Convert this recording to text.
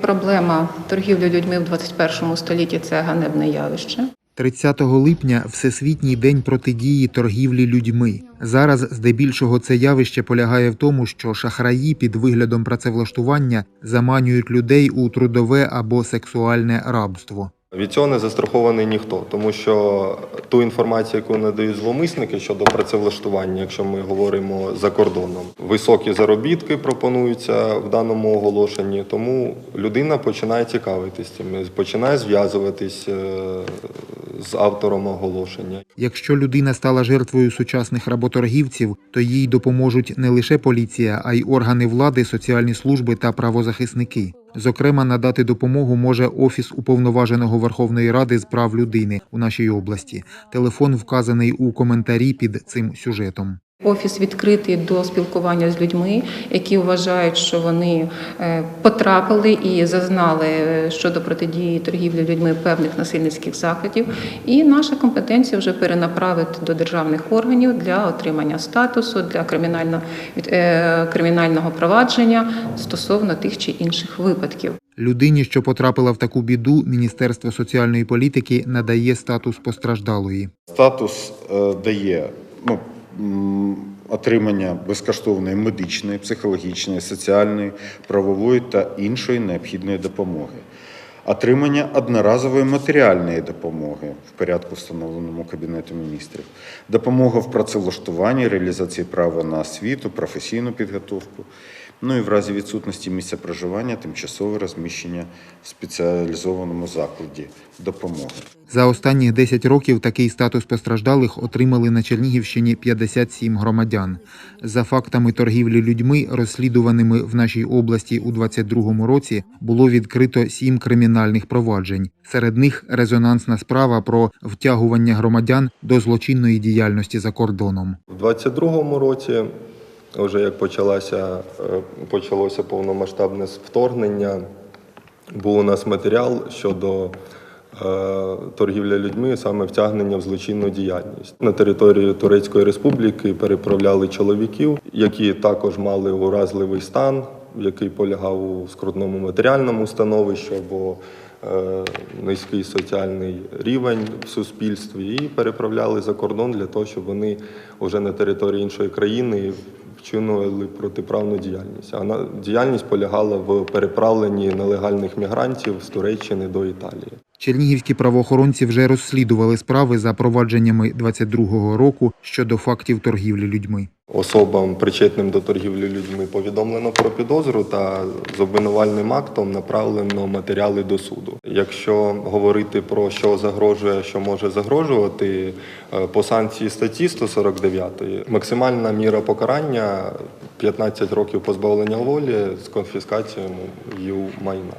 Проблема торгівлі людьми в 21 столітті це ганебне явище. 30 липня Всесвітній день протидії торгівлі людьми. Зараз здебільшого це явище полягає в тому, що шахраї під виглядом працевлаштування заманюють людей у трудове або сексуальне рабство. Від цього не застрахований ніхто, тому що ту інформацію, яку надають зловмисники щодо працевлаштування, якщо ми говоримо за кордоном, високі заробітки пропонуються в даному оголошенні. Тому людина починає цікавитись цим, починає зв'язуватись е, з автором оголошення. Якщо людина стала жертвою сучасних работоргівців, то їй допоможуть не лише поліція, а й органи влади, соціальні служби та правозахисники. Зокрема, надати допомогу може Офіс уповноваженого Верховної Ради з прав людини у нашій області. Телефон вказаний у коментарі під цим сюжетом. Офіс відкритий до спілкування з людьми, які вважають, що вони е, потрапили і зазнали е, щодо протидії торгівлі людьми певних насильницьких заходів. І наша компетенція вже перенаправити до державних органів для отримання статусу для кримінального від- е, кримінального провадження стосовно тих чи інших випадків. Людині, що потрапила в таку біду, Міністерство соціальної політики надає статус постраждалої. Статус е, дає ну, отримання безкоштовної медичної, психологічної, соціальної, правової та іншої необхідної допомоги. Отримання одноразової матеріальної допомоги в порядку, встановленому Кабінетом міністрів, допомога в працевлаштуванні, реалізації права на освіту, професійну підготовку, ну і в разі відсутності місця проживання, тимчасове розміщення в спеціалізованому закладі допомоги. За останні 10 років такий статус постраждалих отримали на Чернігівщині 57 громадян. За фактами торгівлі людьми, розслідуваними в нашій області у 2022 році, було відкрито 7 кримінальних проваджень. Серед них резонансна справа про втягування громадян до злочинної діяльності за кордоном. В 22-му році, вже як почалося, е, почалося повномасштабне вторгнення, був у нас матеріал щодо е, торгівлі людьми, саме втягнення в злочинну діяльність. На територію Турецької Республіки переправляли чоловіків, які також мали уразливий стан, який полягав у скрутному матеріальному становищі або е, низький соціальний рівень в суспільстві, і переправляли за кордон для того, щоб вони вже на території іншої країни вчинювали протиправну діяльність. А на- діяльність полягала в переправленні нелегальних мігрантів з Туреччини до Італії. Чернігівські правоохоронці вже розслідували справи за провадженнями 22-го року щодо фактів торгівлі людьми. Особам, причетним до торгівлі людьми, повідомлено про підозру та з обвинувальним актом направлено матеріали до суду. Якщо говорити про що загрожує, що може загрожувати, е, по санкції статті 149 максимальна міра покарання 15 років позбавлення волі з конфіскацією майна.